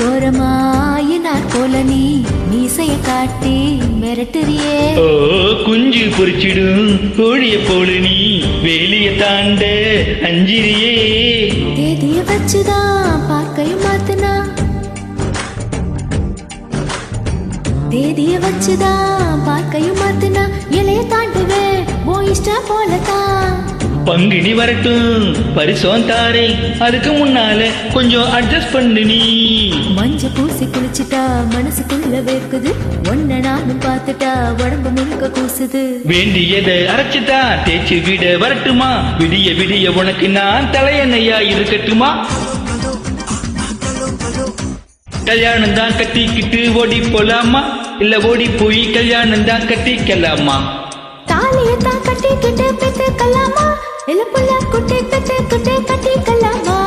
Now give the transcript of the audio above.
கோரமாயினார் போல நீ மீசைய காட்டி மிரட்டுறியே. ஓ குஞ்சு பொறிச்சிடும் கோழிய போல நீ வேலிய தாண்ட அஞ்சிரியே தேதிய வச்சுதான் பார்க்கையும் மாத்துனா. தேதிய வச்சுதான் பார்க்கையும் மாத்துனா. இலைய தாண்டுவேன் ஓ இஷ்டம் போலதான் பங்குனி வரட்டும். பரிசோன் தாரே அதுக்கு முன்னால கொஞ்சம் அட்ஜஸ்ட் பண்ணு நீ. மஞ்ச பூசி குளிச்சுட்டா மனசுக்குள்ள வேர்க்குது. ஒன்ன நானும் பார்த்துட்டா உடம்பு முழுக்க கூசுது. வேண்டியதை அரைச்சுட்டா தேய்ச்சி விட வரட்டுமா? விடிய விடிய உனக்கு நான் தலையணையா இருக்கட்டுமா? கல்யாணம் தான் கட்டிக்கிட்டு ஓடி போலாமா? இல்ல ஓடி போய் கல்யாணம் தான் கட்டிக்கலாமா? தாலியத்தான் கட்டிக்கிட்டு ఎలపల కుటే కటే కుటే కటి కలమా